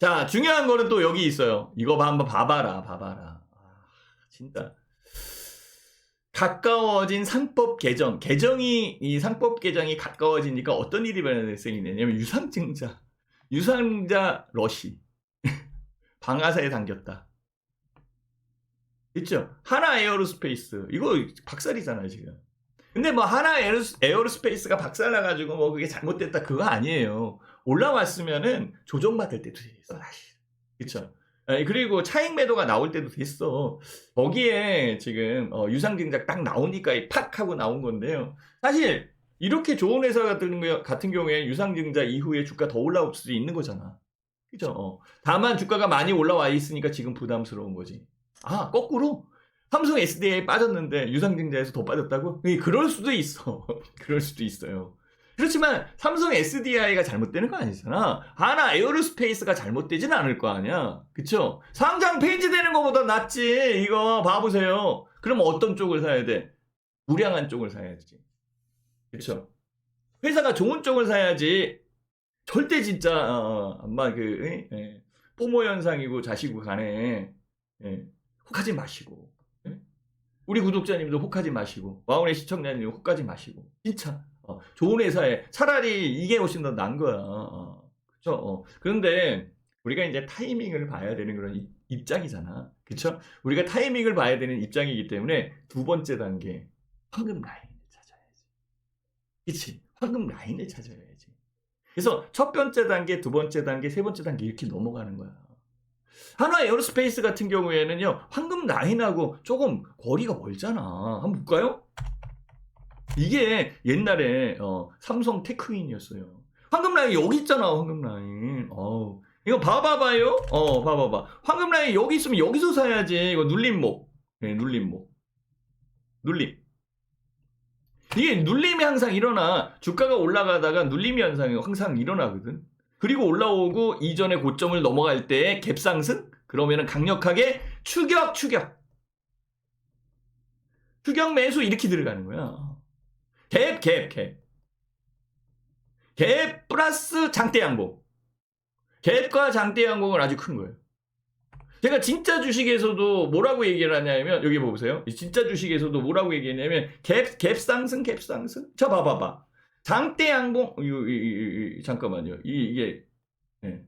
자, 중요한 거는 또 여기 있어요. 이거 봐, 한번 봐봐라, 봐봐라. 아, 진짜. 가까워진 상법 개정. 개정이, 이 상법 개정이 가까워지니까 어떤 일이 발생이냐면 유상증자. 유상자 러시. 방아사에 당겼다. 있죠? 하나 에어로스페이스. 이거 박살이잖아요, 지금. 근데 뭐 하나 에어로스, 에어로스페이스가 박살나가지고 뭐 그게 잘못됐다 그거 아니에요. 올라왔으면은 조정받을 때도 있어 사실. 그쵸? 에, 그리고 차익 매도가 나올 때도 됐어. 거기에 지금 어, 유상증자 딱 나오니까 이팍 하고 나온 건데요. 사실 이렇게 좋은 회사 같은, 거- 같은 경우에 유상증자 이후에 주가 더 올라올 수도 있는 거잖아. 그죠? 어. 다만 주가가 많이 올라와 있으니까 지금 부담스러운 거지. 아 거꾸로 삼성 SDA 빠졌는데 유상증자에서 더 빠졌다고? 예, 그럴 수도 있어. 그럴 수도 있어요. 그렇지만 삼성 SDI가 잘못되는 거 아니잖아. 하나 에어로스페이스가 잘못되지는 않을 거 아니야. 그쵸? 상장 폐지되는 것보다 낫지. 이거 봐보세요. 그럼 어떤 쪽을 사야 돼? 우량한 쪽을 사야지. 그쵸? 회사가 좋은 쪽을 사야지. 절대 진짜 어, 아마 그 예, 예. 포모 현상이고 자시고 간에 예, 혹하지 마시고 예? 우리 구독자님도 혹하지 마시고 와운의 시청자님 혹하지 마시고 진짜 어, 좋은 회사에 차라리 이게 훨씬 더 나은 거야. 어, 그쵸? 어. 그런데 우리가 이제 타이밍을 봐야 되는 그런 입- 입장이잖아. 그쵸? 우리가 타이밍을 봐야 되는 입장이기 때문에 두 번째 단계 황금 라인을 찾아야지. 그치? 황금 라인을 찾아야지. 그래서 첫 번째 단계, 두 번째 단계, 세 번째 단계 이렇게 넘어가는 거야. 하나 에어로스페이스 같은 경우에는요, 황금 라인하고 조금 거리가 멀잖아. 한번 볼까요? 이게 옛날에 어, 삼성 테크윈이었어요. 황금 라인 여기 있잖아, 황금 라인. 어우. 이거 봐봐봐요. 어, 봐봐봐. 황금 라인 여기 있으면 여기서 사야지. 이거 눌림목. 네, 눌림목. 눌림. 이게 눌림이 항상 일어나. 주가가 올라가다가 눌림이 현상이 항상 일어나거든. 그리고 올라오고 이전의 고점을 넘어갈 때 갭상승? 그러면은 강력하게 추격, 추격. 추격 매수 이렇게 들어가는 거야. 갭, 갭, 갭. 갭 플러스 장대 양봉. 갭과 장대 양봉은 아주 큰 거예요. 제가 진짜 주식에서도 뭐라고 얘기를 하냐면 여기 보세요. 이 진짜 주식에서도 뭐라고 얘기했냐면 갭, 갭 상승, 갭 상승. 자 봐봐봐. 장대 양봉 이, 이, 이, 이, 잠깐만요. 이, 이게 예.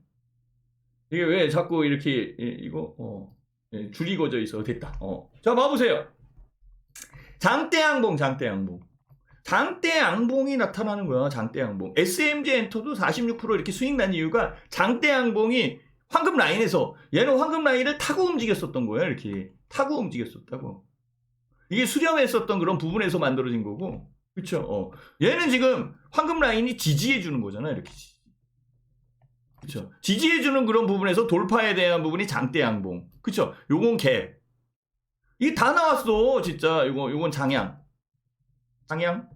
이게 왜 자꾸 이렇게 예, 이거 어, 예, 줄이 거져 있어 됐다. 어. 자 봐보세요. 장대 양봉, 장대 양봉. 장대 양봉이 나타나는 거야. 장대 양봉. SMG 엔터도 46% 이렇게 수익 난 이유가 장대 양봉이 황금 라인에서 얘는 황금 라인을 타고 움직였었던 거야. 이렇게 타고 움직였었다고. 이게 수렴했었던 그런 부분에서 만들어진 거고. 그렇죠? 어. 얘는 지금 황금 라인이 지지해 주는 거잖아. 이렇게. 그렇죠? 지지해 주는 그런 부분에서 돌파에 대한 부분이 장대 양봉. 그렇죠? 요건 갭. 이게 다 나왔어. 진짜 요거 요건 장양. 장양?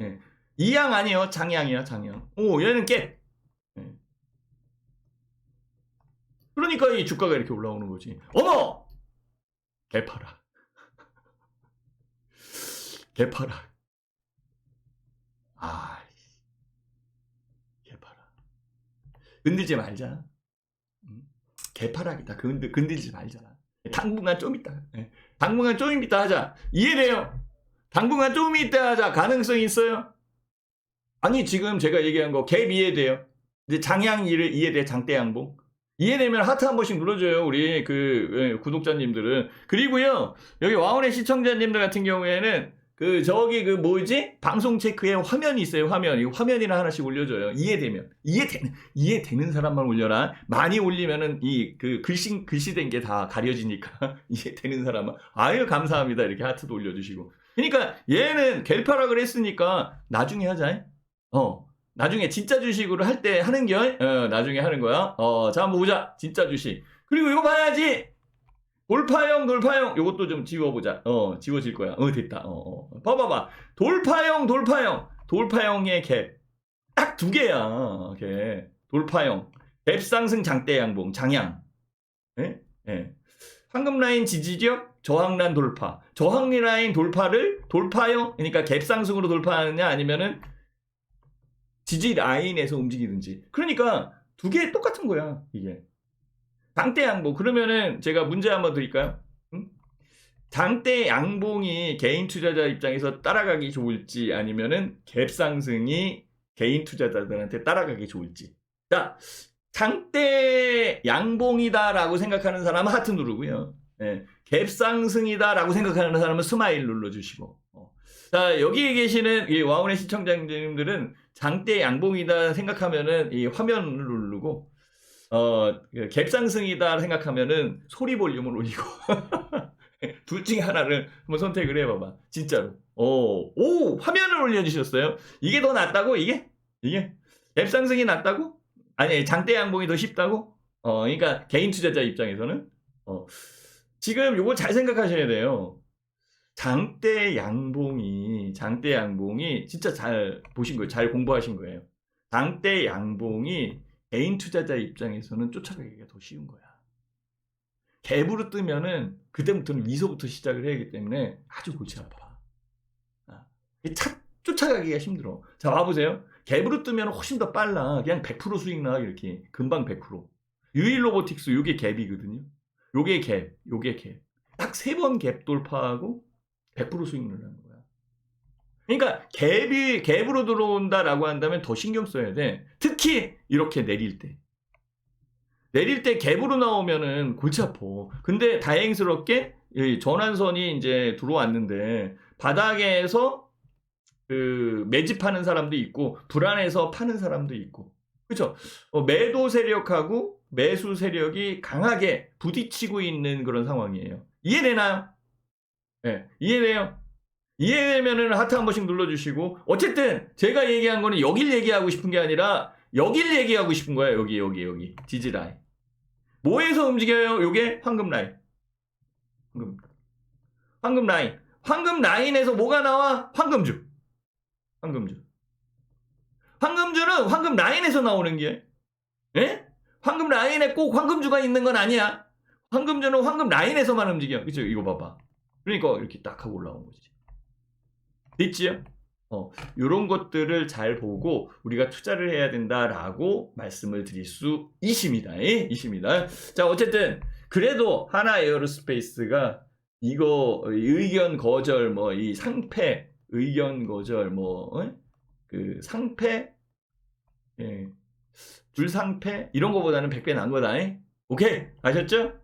예. 이양 아니에요. 장양이야, 장양. 오, 얘는 깻. 예. 그러니까 이 주가가 이렇게 올라오는 거지. 어머! 개파라. 개파라. 아, 개파라. 건들지 말자. 음? 개파락이다. 건들, 건들지 말자. 당분간 좀 있다. 예. 당분간 좀 있다 하자. 이해돼요? 당분간 좀 있다 하자. 가능성이 있어요? 아니, 지금 제가 얘기한 거 갭 이해돼요? 이제 장양 이해- 이해돼, 장대 양봉? 이해되면 하트 한 번씩 눌러줘요, 우리 그 예, 구독자님들은. 그리고요, 여기 와운의 시청자님들 같은 경우에는 그 저기 그 뭐지? 방송 체크에 화면이 있어요, 화면. 이 화면이나 하나씩 올려줘요. 이해되면. 이해되는, 이해되는 사람만 올려라. 많이 올리면은 이 그 글씨, 글씨된 게 다 가려지니까 이해되는 사람은 아유, 감사합니다. 이렇게 하트도 올려주시고. 그러니까 얘는 갤파락을 했으니까 나중에 하자. 어. 나중에 진짜 주식으로 할 때 하는 결, 어, 나중에 하는 거야. 어, 자, 한번 보자. 진짜 주식. 그리고 이거 봐야지. 돌파형, 돌파형. 요것도 좀 지워보자. 어, 지워질 거야. 어, 됐다. 어, 어. 봐봐봐. 돌파형, 돌파형. 돌파형의 갭. 딱 두 개야. 갭. 돌파형. 갭 상승 장대 양봉. 장양. 예? 예. 황금 라인 지지력, 저항란 돌파. 저항 라인 돌파를 돌파형, 그러니까 갭 상승으로 돌파하느냐 아니면은 지지 라인에서 움직이든지. 그러니까 두 개 똑같은 거야, 이게. 장대 양봉 그러면은 제가 문제 한번 드릴까요? 응? 장대 양봉이 개인 투자자 입장에서 따라가기 좋을지 아니면은 갭 상승이 개인 투자자들한테 따라가기 좋을지. 자, 장대 양봉이다라고 생각하는 사람은 하트 누르고요. 예, 갭 상승이다라고 생각하는 사람은 스마일 눌러주시고. 어. 자, 여기 계시는 이 와운의 시청자님들은 장대 양봉이다 생각하면은 이 화면을 누르고, 어, 갭 상승이다 생각하면은 소리 볼륨을 올리고. 둘 중에 하나를 한번 선택을 해봐봐. 진짜로. 오, 오, 화면을 올려주셨어요. 이게 더 낫다고? 이게? 이게? 갭 상승이 낫다고? 아니, 장대 양봉이 더 쉽다고? 어, 그러니까 개인 투자자 입장에서는. 어, 지금 요거 잘 생각하셔야 돼요. 장대 양봉이, 장대 양봉이 진짜 잘 보신 거예요. 잘 공부하신 거예요. 장대 양봉이 개인 투자자 입장에서는 쫓아가기가 더 쉬운 거야. 갭으로 뜨면은 그때부터는 위서부터 시작을 해야 하기 때문에 아주 골치 아파. 아, 이 차, 쫓아가기가 힘들어. 자, 와보세요. 갭으로 뜨면 훨씬 더 빨라. 그냥 100% 수익 나, 이렇게. 금방 100%. 유일 로보틱스, 요게 갭이거든요. 요게 갭, 요게 갭. 딱 세 번 갭 돌파하고 100% 수익 늘라는 거야. 그러니까 갭이, 갭으로 들어온다라고 한다면 더 신경 써야 돼. 특히 이렇게 내릴 때. 내릴 때 갭으로 나오면은 골치 아파. 근데 다행스럽게 이 전환선이 이제 들어왔는데 바닥에서 그 매집하는 사람도 있고 불안해서 파는 사람도 있고 그렇죠. 어, 매도 세력하고 매수 세력이 강하게 부딪히고 있는 그런 상황이에요. 이해되나요? 네, 이해돼요. 이해되면은 하트 한 번씩 눌러주시고 어쨌든 제가 얘기한 거는 여길 얘기하고 싶은 게 아니라 여길 얘기하고 싶은 거예요. 여기 여기 여기 지지 라인. 뭐에서 움직여요? 요게 황금 라인. 황금. 황금 라인. 황금 라인에서 뭐가 나와? 황금주. 황금주. 황금주는 황금 라인에서 나오는 게. 예? 황금 라인에 꼭 황금주가 있는 건 아니야. 황금주는 황금 라인에서만 움직여. 그죠? 이거 봐봐. 그러니까 이렇게 딱 하고 올라온 거지. 됐지요? 어, 요런 것들을 잘 보고 우리가 투자를 해야 된다라고 말씀을 드릴 수 있습니다. 예? 있습니다. 자, 어쨌든 그래도 하나 에어로스페이스가 이거 의견 거절 뭐 이 상패 의견 거절 뭐그 상패 예. 줄상패 이런 거보다는 100배 난 거다. 예? 오케이. 아셨죠?